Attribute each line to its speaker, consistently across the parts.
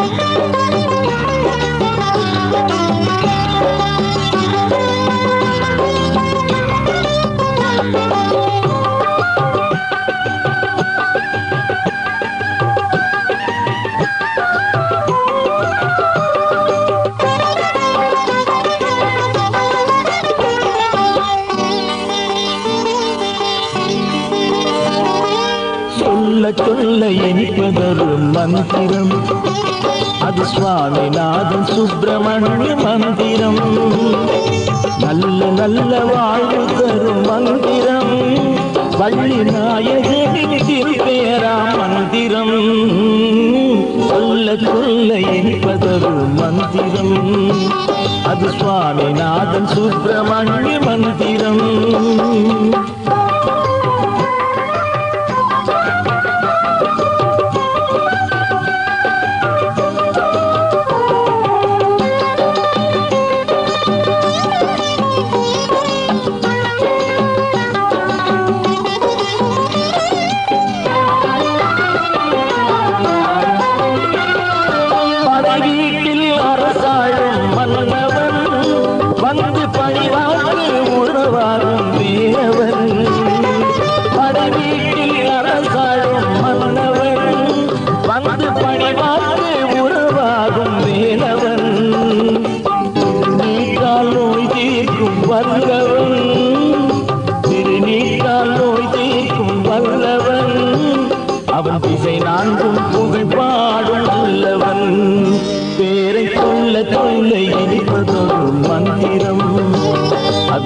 Speaker 1: Thank you. சொல்ல இனிப்பதொரு மந்திரம். அது சுவாமிநாதன் சுப்பிரமணிய மந்திரம். நல்ல நல்ல வாழ்வு தரும் மந்திரம். வள்ளி நாயகனின் திருப்பேரா மந்திரம். சொல்ல சொல்ல இனிப்பதொரு மந்திரம். அது சுவாமிநாதன் சுப்பிரமணிய மந்திரம். வந்து பணிவாக்கு வீரவன் படைவீட்டில் அரசாழும் மன்னவன். வந்து பணிவாக்கு உறவாகும் வேலவன் நீக்கால் நோய் தீர்க்கும் வல்லவன். திருநீக்கால் நோய் தீர்க்கும் வல்லவன். அவன் திசை நான்கும்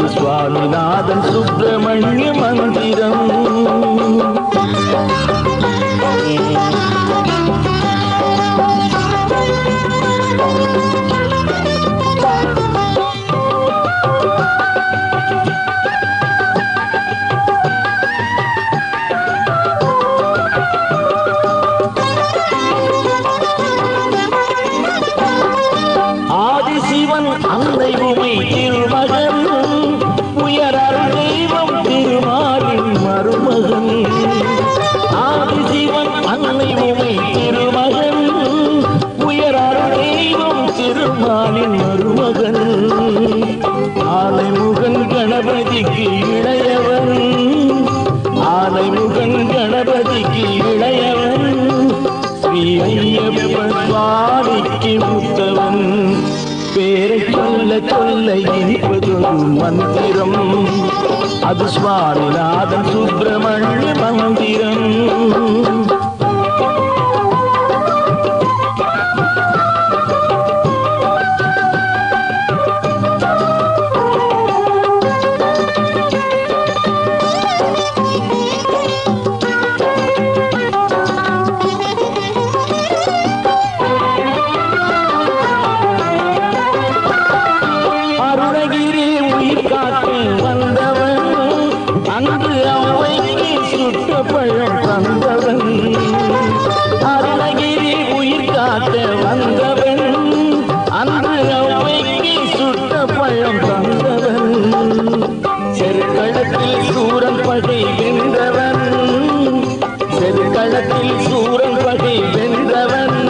Speaker 1: அது சுவாமிநாதன் சுப்பிரமணிய மந்திரம். ஆதிசிவன் அன்னை உமை திருமகன் உயரல் தெய்வம் திருமாலின் மருமகன். ஆதிசிவன் அன்னை உமை திருமகன். உயரல் தெய்வம் திருமாலின் மருமகன். ஆலைமுகன் கணபதிக்கு இளையவன். ஆலைமுகன் கணபதிக்கு இளையவன். ஸ்ரீ ஐயப்பன் சுவாமிக்கு பேரை சொல்ல சொல்ல இனிப்பதொரு மந்திரம். அது சுவாமிநாதன் சுப்பிரமணிய மந்திரம். பழம் தந்தவன் அருணகிரி உயிர் காத்த வந்தவன் அன்று அவைக்கு சுட்ட பழம் தந்தவன். செருக்களத்தில் சூரன் பகை வென்றவன் செருக்களத்தில் சூரன் பகை வென்றவன்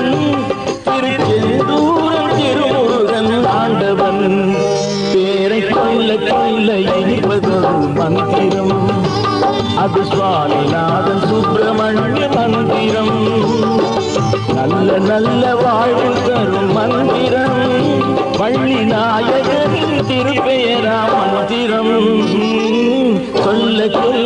Speaker 1: திருமுருகன் ஆண்டவன். பேரை மந்திரம். அது சுவாமிநாதன் சுப்பிரமணிய மந்திரம். நல்ல நல்ல வாழ்வு தரும் மந்திரம். வள்ளி நாயகன் திருப்பெயரா மந்திரம். சொல்ல சொல்ல